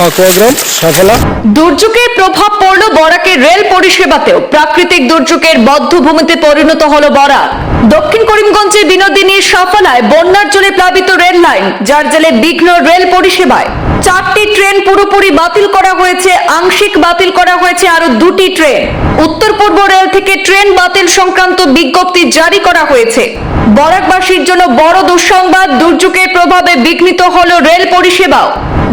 পাকুয়াগ্রাম সাফলা। দুর্যোগের প্রভাব পড়ল বরাকের রেল পরিষেবাতেও। প্রাকৃতিক দুর্যোগের বদ্ধভূমিতে পরিণত হলো বরাক। দক্ষিণ করিমগঞ্জের বিনোদিনীর সাফালায় বন্যার জলে প্লাবিত রেল লাইন, যার জেলে বিঘ্ন রেল পরিষেবায়। চারটি ট্রেন পুরোপুরি বাতিল করা হয়েছে, আংশিক বাতিল করা হয়েছে আরও দুটি ট্রেন। উত্তর পূর্ব রেল থেকে ট্রেন বাতিল সংক্রান্ত বিজ্ঞপ্তি জারি করা হয়েছে। বরাকবাসীর জন্য বড় দুঃসংবাদ, দুর্যোগের প্রভাবে বিঘ্নিত হলো রেল পরিষেবাও।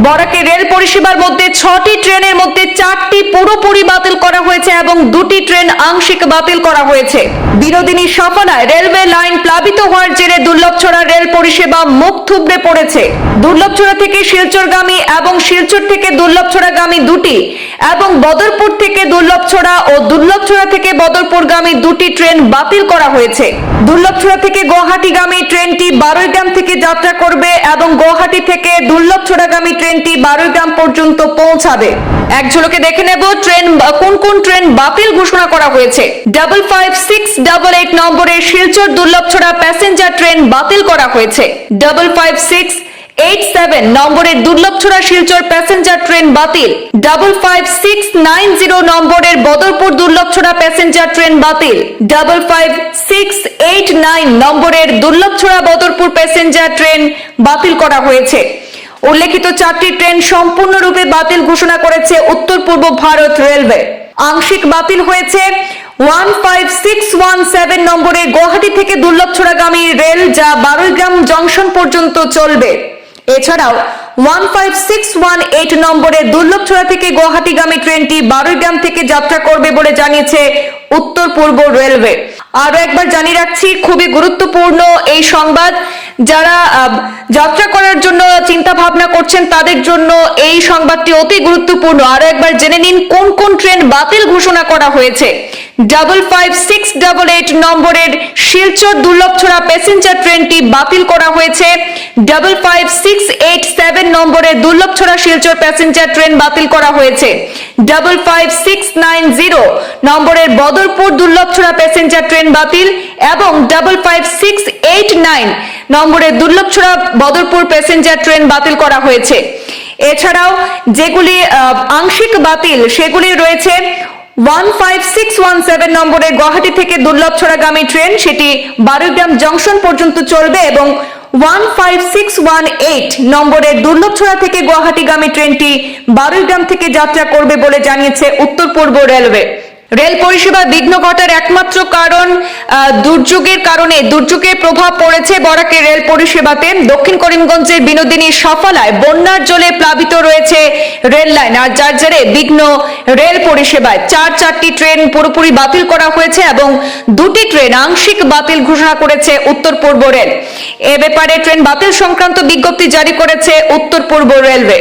বরাকে রেল পরিষেবার মধ্যে ছটি ট্রেনের মধ্যে চারটি পুরোপুরি বাতিল করা হয়েছে এবং দুটি ট্রেন আংশিক বাতিল করা হয়েছে। বিনোদিনী সফলায় রেলওয়ে লাইন প্লাবিত হওয়ার জেরে দুর্লভছড়া রেল পরিষেবা মুখ থুবড়ে পড়েছে। দুর্লভছড়া থেকে শিলচরগামী এবং শিলচর থেকে দুর্লভছড়াগামী দুটি এবং বদরপুর থেকে দুর্লভছড়া ও দুর্লভছড়া থেকে বদরপুরগামী দুটি ট্রেন বাতিল করা হয়েছে। দুর্লভছড়া থেকে গুয়াহাটিগামী ট্রেনটি বারুইগ্রাম থেকে যাত্রা করবে এবং গুয়াহাটি থেকে দুর্লভছড়াগামী ট্রেনটি বারুইগ্রাম পর্যন্ত পৌঁছাবে। এক ঝলকে দেখে নেব ট্রেন কোন কোন ট্রেন বাতিল ঘোষণা করা হয়েছে। Double five six double eight নম্বরের শিলচর দুর্লভছড়া প্যাসেঞ্জার ট্রেন বাতিল করা হয়েছে। Double five six eight seven নম্বরের দুর্লভছড়া শিলচর প্যাসেঞ্জার ট্রেন বাতিল। Double five six nine zero নম্বরের বদরপুর দুর্লভছড়া প্যাসেঞ্জার ট্রেন বাতিল। Double five six eight nine নম্বরের দুর্লভছড়া বদরপুর প্যাসেঞ্জার ট্রেন বাতিল করা হয়েছে। উল্লেখিত চারটি ট্রেন সম্পূর্ণরূপে বাতিল ঘোষণা করেছে উত্তর পূর্ব ভারত রেলওয়ে। আংশিক বাতিল হয়েছে one five six one seven নম্বরে গুয়াহাটি থেকে দুর্লভছড়াগামী রেল যা বারুইগ্রাম জংশন পর্যন্ত চলবে। এছাড়াও one five six one eight নম্বরে দুর্লভছড়া থেকে গুয়াহাটিগামী ট্রেনটি বারুইগ্রাম থেকে যাত্রা করবে বলে জানিয়েছে উত্তর পূর্ব রেলওয়ে। আরও একবার জানিয়ে রাখছি, খুবই গুরুত্বপূর্ণ এই সংবাদ। যারা যাত্রা করার জন্য চিন্তা ভাবনা করছেন, তাদের জন্য এই সংবাদটি অতি গুরুত্বপূর্ণ। আরও একবার জেনে নিন, কোন কোন ট্রেন বাতিল ঘোষণা করা হয়েছে? Double five six double eight নম্বরের শিলচর দুর্লভছড়া প্যাসেঞ্জার ট্রেনটি বাতিল করা হয়েছে। Double five six eight seven নম্বরের দুর্লভছড়া শিলচর প্যাসেঞ্জার ট্রেন বাতিল করা হয়েছে। ডাবল নম্বরের বদরপুর দুর্লভছড়া প্যাসেঞ্জার ট্রেন বাতিল এবং ডাবল নম্বরের দুর্লভছড়া বদরপুর প্যাসেঞ্জার ট্রেন বাতিল করা হয়েছে। এছাড়াও যেগুলি আংশিক বাতিল, সেগুলি রয়েছে ওয়ান নম্বরের গুয়াহাটি থেকে দুর্লভ দুর্লভছড়াগামী ট্রেন সেটি বারুইগ্রাম জংশন পর্যন্ত চলবে এবং one five six one eight নম্বরের দুর্লভছড়া থেকে গুয়াহাটিগামী ট্রেনটি বারুইগ্রাম থেকে যাত্রা করবে বলে জানিয়েছে উত্তর পূর্ব রেলওয়ে। রেল পরিষেবা বিঘ্ন ঘটার একমাত্র কারণ দুর্যোগের কারণে, দুর্যোগের প্রভাব পড়েছে বরাকের রেল পরিষেবাতে। দক্ষিণ করিমগঞ্জের বিনোদিনী সফলায় বন্যার জলে প্লাবিত রয়েছে রেল লাইন। আর যার জেরে বিঘ্ন রেল পরিষেবায় চার চারটি ট্রেন পুরোপুরি বাতিল করা হয়েছে এবং দুটি ট্রেন আংশিক বাতিল ঘোষণা করেছে উত্তর পূর্ব রেল। এ ব্যাপারে ট্রেন বাতিল সংক্রান্ত বিজ্ঞপ্তি জারি করেছে উত্তর পূর্ব রেলওয়ে।